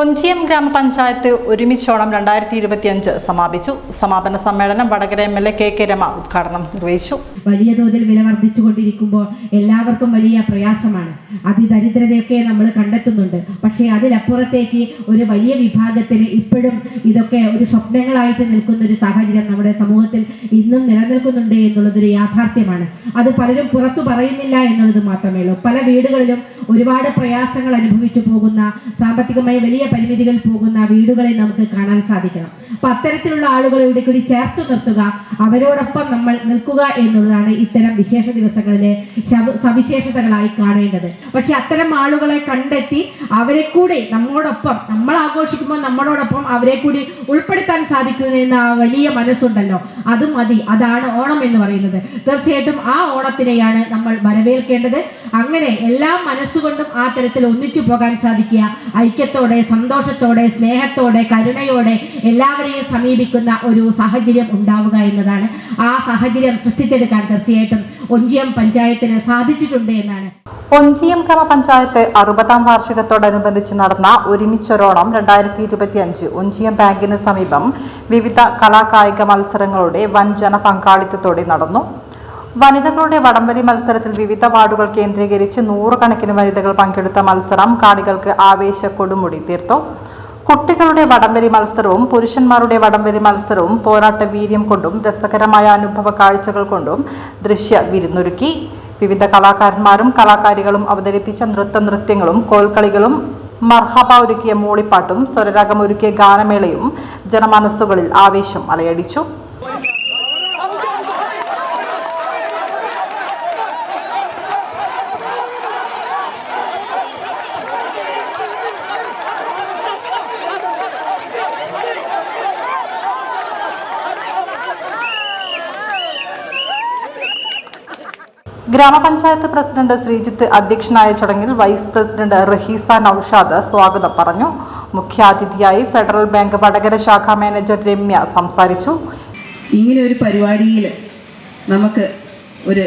ഒഞ്ചിയം ഗ്രാമപഞ്ചായത്ത് ഒരുമിച്ചോണം രണ്ടായിരത്തി ഇരുപത്തിയഞ്ച് സമാപിച്ചു. സമാപന സമ്മേളനം Vadakara M L A K K Rema ഉദ്ഘാടനം നിർവഹിച്ചു. വലിയ തോതിൽ വില വർദ്ധിച്ചുകൊണ്ടിരിക്കുമ്പോൾ എല്ലാവർക്കും വലിയ പ്രയാസമാണ്. അതിദരിദ്രതയൊക്കെ നമ്മൾ കണ്ടെത്തുന്നുണ്ട്. പക്ഷേ അതിലപ്പുറത്തേക്ക് ഒരു വലിയ വിഭാഗത്തിന് ഇപ്പോഴും ഇതൊക്കെ ഒരു സ്വപ്നങ്ങളായിട്ട് നിൽക്കുന്ന ഒരു സാഹചര്യം നമ്മുടെ സമൂഹത്തിൽ ഇന്നും നിലനിൽക്കുന്നുണ്ട് എന്നുള്ളതൊരു യാഥാർത്ഥ്യമാണ്. അത് പലരും പുറത്തു പറയുന്നില്ല എന്നുള്ളത് മാത്രമേ ഉള്ളൂ. പല വീടുകളിലും ഒരുപാട് പ്രയാസങ്ങൾ അനുഭവിച്ചു പോകുന്ന സാമ്പത്തികമായി വലിയ പരിമിതികൾ പോകുന്ന വീടുകളെ നമുക്ക് കാണാൻ സാധിക്കണം. അപ്പൊ അത്തരത്തിലുള്ള ആളുകളെ ഇവിടെ കൂടി ചേർത്ത് നിർത്തുക. അവരോടൊപ്പം നമ്മൾ നിൽക്കുക എന്നുള്ളതാണ് ഇത്തരം വിശേഷ ദിവസങ്ങളിലെ സവിശേഷതകളായി കാണേണ്ടത്. പക്ഷെ അത്തരം ആളുകളെ കണ്ടെത്തി അവരെ കൂടി നമ്മോടൊപ്പം നമ്മൾ ആഘോഷിക്കുമ്പോൾ നമ്മളോടൊപ്പം അവരെ കൂടി ഉൾപ്പെടുത്താൻ സാധിക്കുന്ന വലിയ മനസ്സുണ്ടല്ലോ. അത് മതി. അതാണ് ഓണം എന്ന് പറയുന്നത്. തീർച്ചയായിട്ടും ആ ഓണത്തിനെയാണ് നമ്മൾ വരവേൽക്കേണ്ടത്. അങ്ങനെ എല്ലാ മനസ്സുകൊണ്ടും ആ തരത്തിൽ ഒന്നിച്ചു പോകാൻ സാധിക്കുക. ഐക്യത്തോടെ സന്തോഷത്തോടെ സ്നേഹത്തോടെ കരുണയോടെ എല്ലാവരെയും സമീപിക്കുന്ന ഒരു സാഹചര്യം ഉണ്ടാവുക എന്നതാണ്. ആ സാഹചര്യം സൃഷ്ടിച്ചെടുക്കാൻ തീർച്ചയായിട്ടും ഒഞ്ചിയം പഞ്ചായത്തിന് സാധിച്ചിട്ടുണ്ട് എന്നാണ്. ഒഞ്ചിയം ഗ്രാമപഞ്ചായത്ത് അറുപതാം വാർഷികത്തോടനുബന്ധിച്ച് നടന്ന ഒരുമിച്ചൊരോണം രണ്ടായിരത്തി ഇരുപത്തി അഞ്ച് ഒഞ്ചിയം ബാങ്കിന് സമീപം വിവിധ കലാകായിക മത്സരങ്ങളുടെ വൻ ജനപങ്കാളിത്തത്തോടെ നടന്നു. വനിതകളുടെ വടംവലി മത്സരത്തിൽ വിവിധ വാർഡുകൾ കേന്ദ്രീകരിച്ച് നൂറുകണക്കിന് വനിതകൾ പങ്കെടുത്ത മത്സരം കാണികൾക്ക് ആവേശ കൊടുമുടി തീർത്തു. കുട്ടികളുടെ വടംവലി മത്സരവും പുരുഷന്മാരുടെ വടംവലി മത്സരവും പോരാട്ട വീര്യം കൊണ്ടും രസകരമായ അനുഭവ കാഴ്ചകൾ കൊണ്ടും ദൃശ്യ വിരുന്നൊരുക്കി. വിവിധ കലാകാരന്മാരും കലാകാരികളും അവതരിപ്പിച്ച നൃത്ത നൃത്യങ്ങളും കോൽക്കളികളും മർഹബ ഒരുക്കിയ മൂളിപ്പാട്ടും സ്വരരാഗം ഒരുക്കിയ ഗാനമേളയും ജനമനസ്സുകളിൽ ആവേശം അലയടിച്ചു. ഗ്രാമപഞ്ചായത്ത് പ്രസിഡന്റ് ശ്രീജിത്ത് അധ്യക്ഷനായ ചടങ്ങിൽ വൈസ് പ്രസിഡന്റ് റഹീസ നൌഷാദ് സ്വാഗതം പറഞ്ഞു. മുഖ്യാതിഥിയായി ഫെഡറൽ ബാങ്ക് വടകര ശാഖാ മാനേജർ രമ്യ സംസാരിച്ചു. ഇങ്ങനെ ഒരു പരിപാടിയിൽ നമുക്ക് ഒരു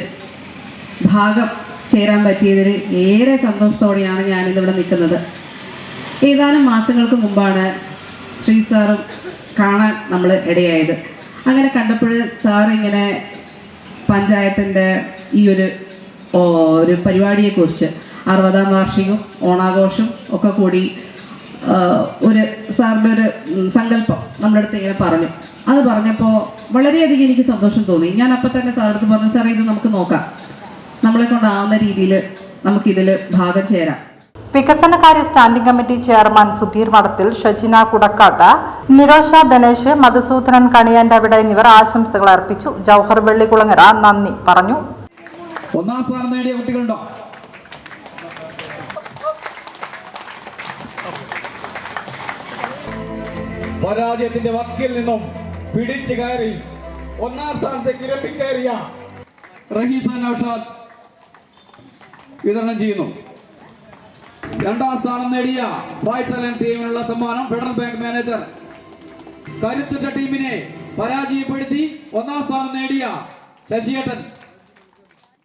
ഭാഗം ചേരാൻ പറ്റിയതിൽ ഏറെ സന്തോഷത്തോടെയാണ് ഞാനിന്നിവിടെ നിൽക്കുന്നത്. ഏതാനും മാസങ്ങൾക്ക് മുമ്പാണ് ശ്രീ സാറും കാണാൻ നമ്മൾ ഇടയായത്. അങ്ങനെ കണ്ടപ്പോൾ സാർ ഇങ്ങനെ പഞ്ചായത്തിന്റെ ഈ ഒരു ഒരു പരിപാടിയെക്കുറിച്ച് അറുപതാം വാർഷികവും ഓണാഘോഷം ഒക്കെ കൂടി ഒരു സാറിന്റെ ഒരു സങ്കല്പം നമ്മുടെ അടുത്ത് ഇങ്ങനെ പറഞ്ഞു. അത് പറഞ്ഞപ്പോൾ വളരെയധികം എനിക്ക് സന്തോഷം തോന്നി. ഞാൻ അപ്പം തന്നെ സാറിന്റെ പറഞ്ഞു സാറേ ഇത് നമുക്ക് നോക്കാം. നമ്മളെ കൊണ്ടാവുന്ന രീതിയിൽ നമുക്കിതിൽ ഭാഗം ചേരാം. വികസനകാര്യ സ്റ്റാൻഡിംഗ് കമ്മിറ്റി ചെയർമാൻ സുധീർ മഠത്തിൽ ഷജിന കുടക്കാട്ട നിരോഷ ധനേഷ് മധുസൂദനൻ കണിയാൻഡവിട എന്നിവർ ആശംസകൾ അർപ്പിച്ചു. ജൗഹർ വെള്ളിക്കുളങ്ങര നന്ദി പറഞ്ഞു. ഒന്നാം സ്ഥാനം നേടിയ കുട്ടികളുണ്ടോ? പരാജയത്തിന്റെ വക്കിൽ നിന്നും പിടിച്ചു കയറി ഒന്നാം സ്ഥാനത്തേക്ക് ഇരപ്പിക്കയറിയ റഹീസാൻ ഔഷാദ് വിതരണം ചെയ്യുന്നു. രണ്ടാം സ്ഥാനം നേടിയ ബായ്സലൻ ടീമിനുള്ള സമ്മാനം ഫെഡറൽ ബാങ്ക് മാനേജർ. കരുത്തുറ്റ ടീമിനെ പരാജയപ്പെടുത്തി ഒന്നാം സ്ഥാനം നേടിയ ശശിയേട്ടൻ.